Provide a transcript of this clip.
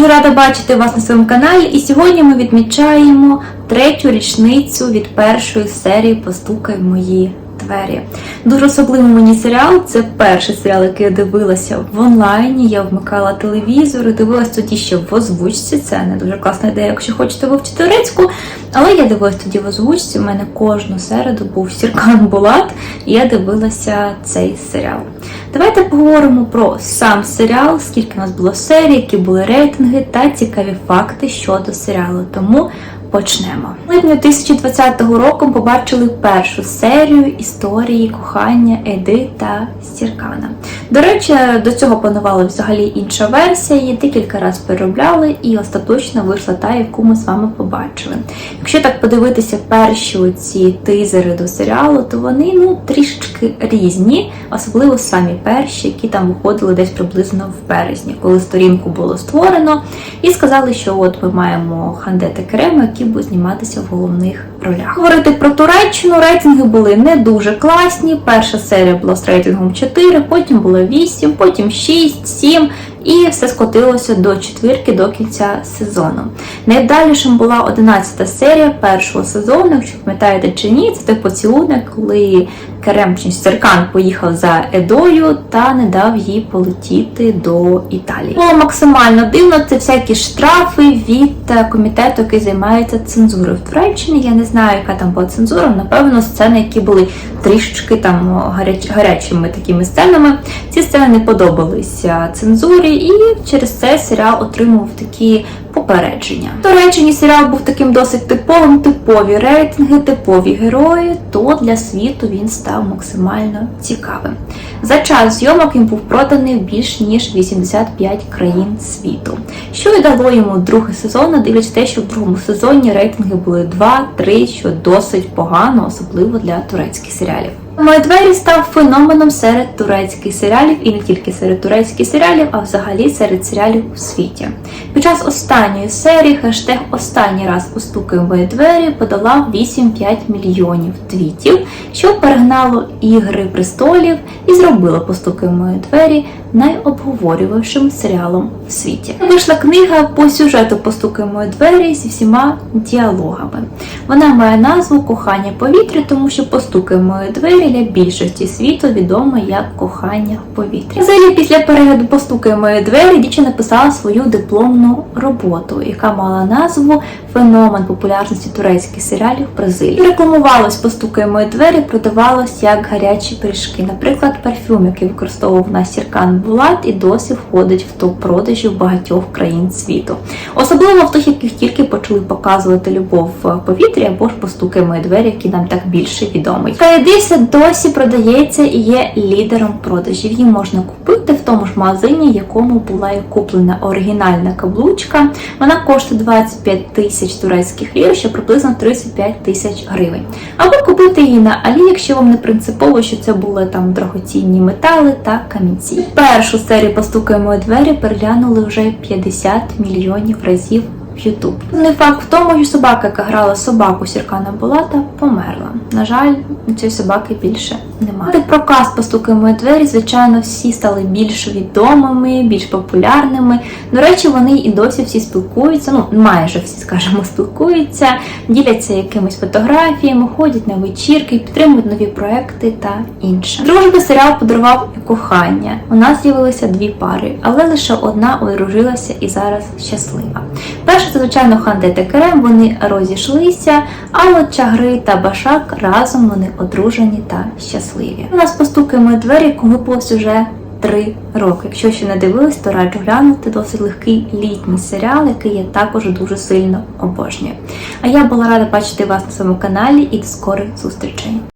дуже рада бачити вас на своєму каналі. І сьогодні ми відмічаємо третю річницю від першої серії Постукай в мої двері. Дуже особливий мені серіал. Це перший серіал, який я дивилася в онлайні. Я вмикала телевізор, і дивилась тоді ще в озвучці. Це не дуже класна ідея, якщо хочете вивчити турецьку. Але я дивилась тоді в озвучці. У мене кожну середу був Сіркан Булат, і я дивилася цей серіал. Давайте поговоримо про сам серіал, скільки у нас було серій, які були рейтинги та цікаві факти щодо серіалу. Тому почнемо. В липні 2020 року побачили першу серію історії кохання Еди та Сіркана. До речі, до цього планувала взагалі інша версія, її декілька разів переробляли, і остаточно вийшла та, яку ми з вами побачили. Якщо так подивитися перші ці тизери до серіалу, то вони ну трішечки різні, особливо самі перші, які там виходили десь приблизно в березні, коли сторінку було створено, і сказали, що от ми маємо Ханде та які будуть зніматися в головних ролях. Говорити про Туреччину, рейтинги були не дуже класні. Перша серія була з рейтингом 4, потім було 8, потім 6, 7. І все скотилося до четвірки до кінця сезону. Найдалішим була 11 серія першого сезону, якщо пам'ятаєте чи ні, це той поцілунок, коли Керем чи Серкан поїхав за Едою та не дав їй полетіти до Італії. Було максимально дивно. Це всякі штрафи від е, комітету, який займається цензурою в Туреччині. Я не знаю, яка там була цензура. Напевно, сцени, які були трішечки там гаряч, гарячими такими сценами. Ці сцени не подобалися цензурі, і через це серіал отримав такі попередження. В Туреччині серіал був таким досить типовим, типові рейтинги, типові герої. То для світу він став максимально цікавим. За час зйомок він був проданий більш ніж 85 країн світу, що й дало йому другий сезон, дивлячись те, що в другому сезоні рейтинги були 2-3, що досить погано, особливо для турецьких серіалів. Мої двері став феноменом серед турецьких серіалів і не тільки серед турецьких серіалів, а взагалі серед серіалів у світі. Під час останньої серії хештег Останній раз постукаю в мої двері подолав 8-5 мільйонів твітів, що перегнало ігри престолів і зробило постукаю в мої двері найобговорювавшим серіалом в світі. Вийшла книга по сюжету «Постукай в мої двері зі всіма діалогами. Вона має назву Кохання повітря, тому що постукай в мої двері для більшості світу відоме як кохання в повітрі. Взагалі, після перегляду «Постукай мої двері дівчина написала свою дипломну роботу, яка мала назву Феномен популярності турецьких серіалів в Бразилії. Рекламувалось «Постукай мої двері, продавалось як гарячі пиріжки. Наприклад, парфюм, який використовував на Сіркан Булат і досі входить в топ продажів багатьох країн світу. Особливо в тих, яких тільки почали показувати любов в повітрі або ж постукай мої двері, які нам так більше відомий. Каєдися досі продається і є лідером продажів. Її можна купити в тому ж магазині, в якому була і куплена оригінальна каблучка. Вона коштує 25 тисяч турецьких лір, що приблизно 35 тисяч гривень. Або купити її на Алі, якщо вам не принципово, що це були там дорогоцінні метали та камінці. Першу серію «Постукаємо у двері переглянули вже 50 мільйонів разів YouTube. Не факт в тому, що собака, яка грала собаку Сіркана Булата, померла. На жаль, цієї собаки більше немає. Про каст «Постукаємо у двері, звичайно, всі стали більш відомими, більш популярними. До речі, вони і досі всі спілкуються. Ну, майже всі, скажімо, спілкуються, діляться якимись фотографіями, ходять на вечірки, підтримують нові проекти та інше. Дружби серіал подарував кохання. У нас з'явилися дві пари, але лише одна одружилася і зараз щаслива. Перша це, звичайно, Ханде та Керем, вони розійшлися, а от Чагри та Башак разом вони одружені та щасливі. У нас постукаємо двері, коли виповз уже три роки. Якщо ще не дивились, то раджу глянути досить легкий літній серіал, який я також дуже сильно обожнюю. А я була рада бачити вас на своєму каналі і до скорих зустрічей.